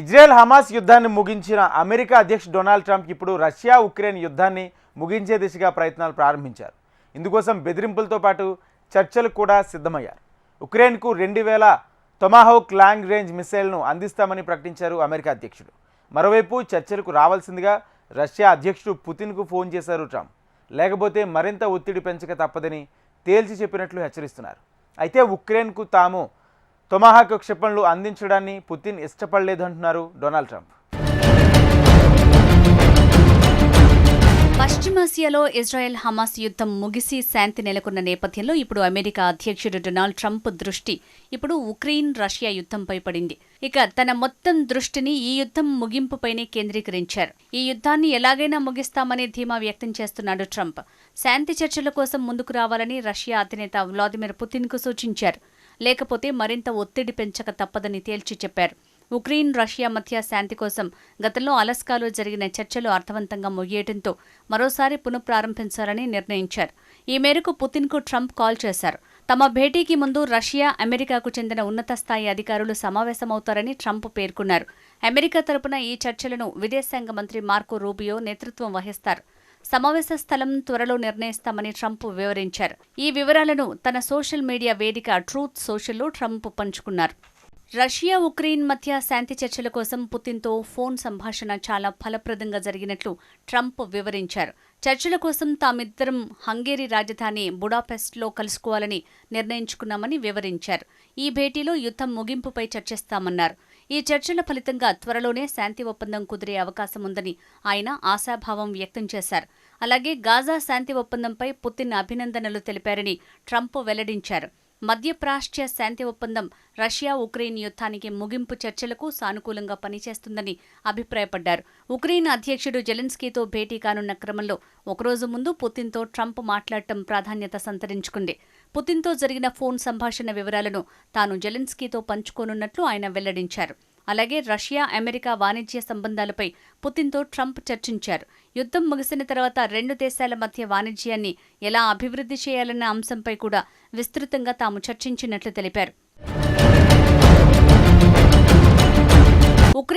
Israel Hamas యుద్ధాన్ని ముగించిన America అధ్యక్షుడు డొనాల్డ్ ట్రంప్ ఇప్పుడు రష్యా ఉక్రెయిన్ యుద్ధాన్ని ముగించే దిశగా ప్రయత్నాలు ప్రారంభించారు. ఇందుకోసం బెదిరింపులతో పాటు చర్చలు కూడా సిద్ధమయ్యారు. ఉక్రెయిన్కు రెండు వేల టొమాహోక్ లాంగ్ రేంజ్ మిసైల్ను అందిస్తామని ప్రకటించారు అమెరికా అధ్యక్షుడు. మరోవైపు చర్చలకు రావాల్సిందిగా రష్యా అధ్యక్షుడు పుతిన్కు ఫోన్ చేశారు ట్రంప్. లేకపోతే మరింత ఒత్తిడి పెంచక తప్పదని తేల్చి చెప్పినట్లు హెచ్చరిస్తున్నారు. అయితే ఉక్రెయిన్కు తాము తొమాహాక్ క్షిపణులు అందించడాన్ని పుతిన్ ఇష్టపడలేదు అంటున్నారు డొనాల్డ్ ట్రంప్. పశ్చిమాసియాలో ఇజ్రాయెల్ హమాస్ యుద్ధం ముగిసి శాంతి నెలకొన్న నేపథ్యంలో ఇప్పుడు అమెరికా అధ్యక్షుడు డొనాల్డ్ ట్రంప్ దృష్టి ఇప్పుడు ఉక్రెయిన్ రష్యా యుద్ధంపై పడింది. ఇక తన మొత్తం దృష్టిని ఈ యుద్ధం ముగింపుపైనే కేంద్రీకరించారు. ఈ యుద్ధాన్ని ఎలాగైనా ముగిస్తామనే ధీమా వ్యక్తం చేస్తున్నాడు ట్రంప్. శాంతి చర్చల కోసం ముందుకు రావాలని రష్యా అధినేత వ్లాదిమిర్ పుతిన్కు సూచించారు. లేకపోతే మరింత ఒత్తిడి పెంచక తప్పదని తేల్చి చెప్పారు. ఉక్రెయిన్ రష్యా మధ్య శాంతి కోసం గతంలో అలస్కాలో జరిగిన చర్చలు అర్థవంతంగా ముగియటంతో మరోసారి పునఃప్రారంభించాలని నిర్ణయించారు. ఈ మేరకు పుతిన్కు ట్రంప్ కాల్ చేశారు. తమ భేటీకి ముందు రష్యా అమెరికాకు చెందిన ఉన్నత స్థాయి అధికారులు సమావేశమవుతారని ట్రంప్ పేర్కొన్నారు. అమెరికా తరపున ఈ చర్చలను విదేశాంగ మంత్రి మార్కో రూబియో నేతృత్వం వహిస్తారు. సమావేశ స్థలం త్వరలో నిర్ణయిస్తామని ట్రంప్ వివరించారు. ఈ వివరాలను తన సోషల్ మీడియా వేదిక ట్రూత్ సోషల్లో ట్రంప్ పంచుకున్నారు. రష్యా ఉక్రెయిన్ మధ్య శాంతి చర్చల కోసం పుతిన్తో ఫోన్ సంభాషణ చాలా ఫలప్రదంగా జరిగినట్లు ట్రంప్ వివరించారు. చర్చల కోసం తామిద్దరం హంగేరీ రాజధాని బుడాపెస్ట్లో కలుసుకోవాలని నిర్ణయించుకున్నామని వివరించారు. ఈ భేటీలో యుద్ధం ముగింపుపై చర్చిస్తామన్నారు. ఈ చర్చల ఫలితంగా త్వరలోనే శాంతి ఒప్పందం కుదిరే అవకాశం ఉందని ఆయన ఆశాభావం వ్యక్తం చేశారు. అలాగే గాజా శాంతి ఒప్పందంపై పుతిన్ అభినందనలు తెలిపారని ట్రంప్ వెల్లడించారు. మధ్యప్రాచ్య శాంతి ఒప్పందం రష్యా ఉక్రెయిన్ యుద్ధానికి ముగింపు చర్చలకు సానుకూలంగా పనిచేస్తుందని అభిప్రాయపడ్డారు. ఉక్రెయిన్ అధ్యక్షుడు జెలెన్స్కీతో భేటీ కానున్న క్రమంలో ఒకరోజు ముందు పుతిన్తో ట్రంప్ మాట్లాడటం ప్రాధాన్యత సంతరించుకుంది. పుతిన్తో జరిగిన ఫోన్ సంభాషణ వివరాలను తాను జెలెన్స్కీతో పంచుకోనున్నట్లు ఆయన వెల్లడించారు. అలాగే రష్యా అమెరికా వాణిజ్య సంబంధాలపై పుతిన్తో ట్రంప్ చర్చించారు. యుద్ధం ముగిసిన తర్వాత రెండు దేశాల మధ్య వాణిజ్యాన్ని ఎలా అభివృద్ధి చేయాలన్న అంశంపై కూడా విస్తృతంగా తాము చర్చించినట్లు తెలిపారు.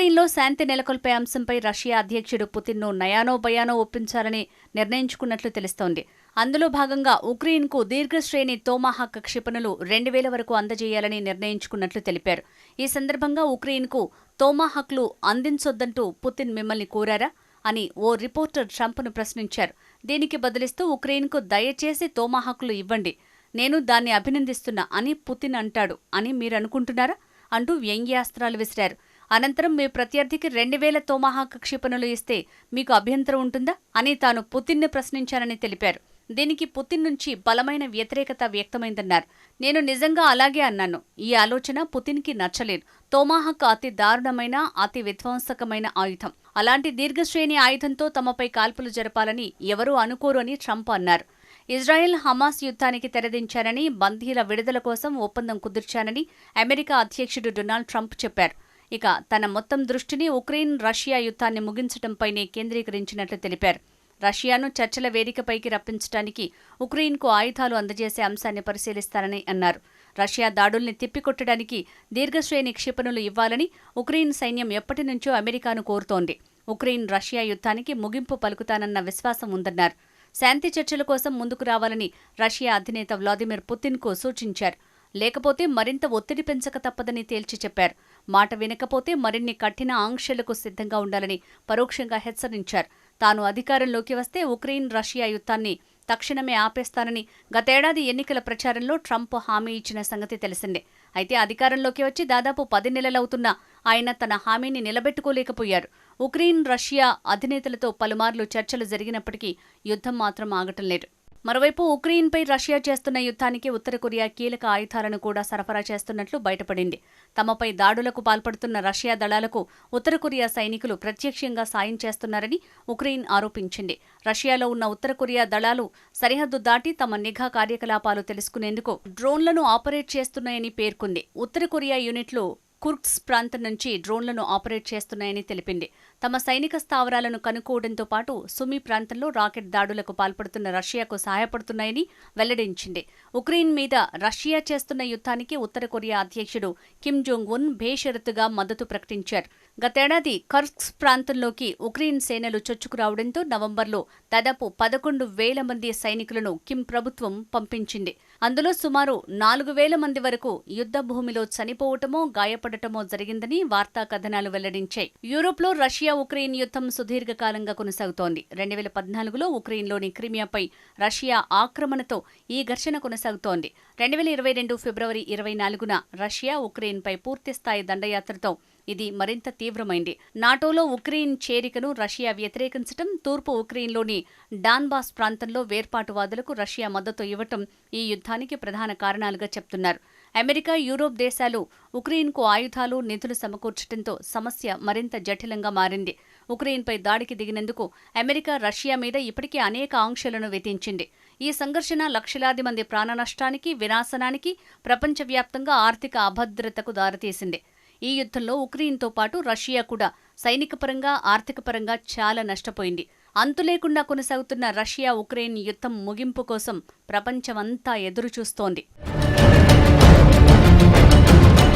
ఉక్రెయిన్లో శాంతి నెలకొల్పే అంశంపై రష్యా అధ్యక్షుడు పుతిన్ను నయానో భయానో ఒప్పించాలని నిర్ణయించుకున్నట్లు తెలుస్తోంది. అందులో భాగంగా ఉక్రెయిన్కు దీర్ఘశ్రేణి తోమాహాక్ క్షిపణులు రెండు వేల వరకు అందజేయాలని నిర్ణయించుకున్నట్లు తెలిపారు. ఈ సందర్భంగా ఉక్రెయిన్కు తోమాహక్లు అందించొద్దంటూ పుతిన్ మిమ్మల్ని కోరారా అని ఓ రిపోర్టర్ ట్రంప్ను ప్రశ్నించారు. దీనికి బదులిస్తూ ఉక్రెయిన్కు దయచేసి తోమాహక్లు ఇవ్వండి. నేను దాన్ని అభినందిస్తున్నా అని పుతిన్ అంటాడు అని మీరు అనుకుంటున్నారా అంటూ వ్యంగ్యాస్త్రాలు విసిరారు. అనంతరం మీ ప్రత్యర్థికి రెండు వేల తోమాహాక్ క్షిపణులు ఇస్తే మీకు అభ్యంతరం ఉంటుందా? అని తాను పుతిన్ను ప్రశ్నించానని తెలిపారు. దీనికి పుతిన్ నుంచి బలమైన వ్యతిరేకత వ్యక్తమైందన్నారు. నేను నిజంగా అలాగే అన్నాను. ఈ ఆలోచన పుతిన్కి నచ్చలేదు. తోమాహక్ అతి దారుణమైన అతి విధ్వంసకమైన ఆయుధం. అలాంటి దీర్ఘశ్రేణి ఆయుధంతో తమపై కాల్పులు జరపాలని ఎవరూ అనుకోరు అని ట్రంప్ అన్నారు. ఇజ్రాయెల్ హమాస్ యుద్ధానికి తెరదించారని బందీల విడుదల కోసం ఒప్పందం కుదిర్చానని అమెరికా అధ్యక్షుడు డొనాల్డ్ ట్రంప్ చెప్పారు. ఇక తన మొత్తం దృష్టిని ఉక్రెయిన్ రష్యా యుద్ధాన్ని ముగించడంపైనే కేంద్రీకరించినట్లు తెలిపారు. రష్యాను చర్చల వేదికపైకి రప్పించడానికి ఉక్రెయిన్కు ఆయుధాలు అందజేసే అంశాన్ని పరిశీలిస్తారని అన్నారు. రష్యా దాడుల్ని తిప్పికొట్టడానికి దీర్ఘశ్రేణి క్షిపణులు ఇవ్వాలని ఉక్రెయిన్ సైన్యం ఎప్పటి నుంచో అమెరికాను కోరుతోంది. ఉక్రెయిన్ రష్యా యుద్ధానికి ముగింపు పలుకుతానన్న విశ్వాసం ఉందన్నారు. శాంతి చర్చల కోసం ముందుకు రావాలని రష్యా అధినేత వ్లాదిమిర్ పుతిన్కు సూచించారు. లేకపోతే మరింత ఒత్తిడి పెంచక తప్పదని తేల్చి చెప్పారు. మాట వినకపోతే మరిన్ని కఠిన ఆంక్షలకు సిద్ధంగా ఉండాలని పరోక్షంగా హెచ్చరించారు. తాను అధికారంలోకి వస్తే ఉక్రెయిన్ రష్యా యుద్ధాన్ని తక్షణమే ఆపేస్తానని గతేడాది ఎన్నికల ప్రచారంలో ట్రంప్ హామీ ఇచ్చిన సంగతి తెలిసిందే. అయితే అధికారంలోకి వచ్చి దాదాపు పది నెలలవుతున్నా ఆయన తన హామీని నిలబెట్టుకోలేకపోయారు. ఉక్రెయిన్ రష్యా అధినేతలతో పలుమార్లు చర్చలు జరిగినప్పటికీ యుద్ధం మాత్రం ఆగటం లేదు. మరోవైపు ఉక్రెయిన్పై రష్యా చేస్తున్న యుద్ధానికి ఉత్తర కొరియా కీలక ఆయుధాలను కూడా సరఫరా చేస్తున్నట్లు బయటపడింది. తమపై దాడులకు పాల్పడుతున్న రష్యా దళాలకు ఉత్తర కొరియా సైనికులు ప్రత్యక్షంగా సాయం చేస్తున్నారని ఉక్రెయిన్ ఆరోపించింది. రష్యాలో ఉన్న ఉత్తర కొరియా దళాలు సరిహద్దు దాటి తమ నిఘా కార్యకలాపాలు తెలుసుకునేందుకు డ్రోన్లను ఆపరేట్ చేస్తున్నాయని పేర్కొంది. ఉత్తర కొరియా యూనిట్లు కుర్క్స్ ప్రాంతం నుంచి డ్రోన్లను ఆపరేట్ చేస్తున్నాయని తెలిపింది. తమ సైనిక స్థావరాలను కనుక్కోవడంతో పాటు సుమి ప్రాంతంలో రాకెట్ దాడులకు పాల్పడుతున్న రష్యాకు సహాయపడుతున్నాయని వెల్లడించింది. ఉక్రెయిన్ మీద రష్యా చేస్తున్న యుద్ధానికి ఉత్తర కొరియా అధ్యక్షుడు కిమ్ జోంగ్ ఉన్ బేషరతుగా మద్దతు ప్రకటించారు. గతేడాది కర్స్క్ ప్రాంతంలోకి ఉక్రెయిన్ సేనలు చొచ్చుకురావడంతో నవంబర్లో దాదాపు పదకొండు వేల మంది సైనికులను కిమ్ ప్రభుత్వం పంపించింది. అందులో సుమారు నాలుగు వేల మంది వరకు యుద్ధ భూమిలో చనిపోవటమో గాయపడటమో జరిగిందని వార్తా కథనాలు వెల్లడించాయి. యూరోప్లో రష్యా రష్యా ఉక్రెయిన్ యుద్ధం సుదీర్ఘకాలంగా కొనసాగుతోంది. రెండు వేల పద్నాలుగులో ఉక్రెయిన్లోని క్రిమియాపై రష్యా ఆక్రమణతో ఈ ఘర్షణ కొనసాగుతోంది. రెండు వేల ఇరవై రెండు ఫిబ్రవరి ఇరవై నాలుగున రష్యా ఉక్రెయిన్పై పూర్తిస్థాయి దండయాత్రతో ఇది మరింత తీవ్రమైంది. నాటోలో ఉక్రెయిన్ చేరికను రష్యా వ్యతిరేకించటం తూర్పు ఉక్రెయిన్లోని డాన్బాస్ ప్రాంతంలో వేర్పాటువాదులకు రష్యా మద్దతు ఇవ్వటం ఈ యుద్ధానికి ప్రధాన కారణాలుగా చెప్తున్నారు. అమెరికా యూరోప్ దేశాలు ఉక్రెయిన్కు ఆయుధాలు నిధులు సమకూర్చడంతో సమస్య మరింత జటిలంగా మారింది. ఉక్రెయిన్పై దాడికి దిగినందుకు అమెరికా రష్యా మీద ఇప్పటికే అనేక ఆంక్షలను విధించింది. ఈ సంఘర్షణ లక్షలాది మంది ప్రాణ నష్టానికి వినాశనానికి ప్రపంచవ్యాప్తంగా ఆర్థిక అభద్రతకు దారితీసింది. ఈ యుద్ధంలో ఉక్రెయిన్తో పాటు రష్యా కూడా సైనికపరంగా ఆర్థికపరంగా చాలా నష్టపోయింది. అంతులేకుండా కొనసాగుతున్న రష్యా ఉక్రెయిన్ యుద్ధం ముగింపు కోసం ప్రపంచమంతా ఎదురుచూస్తోంది.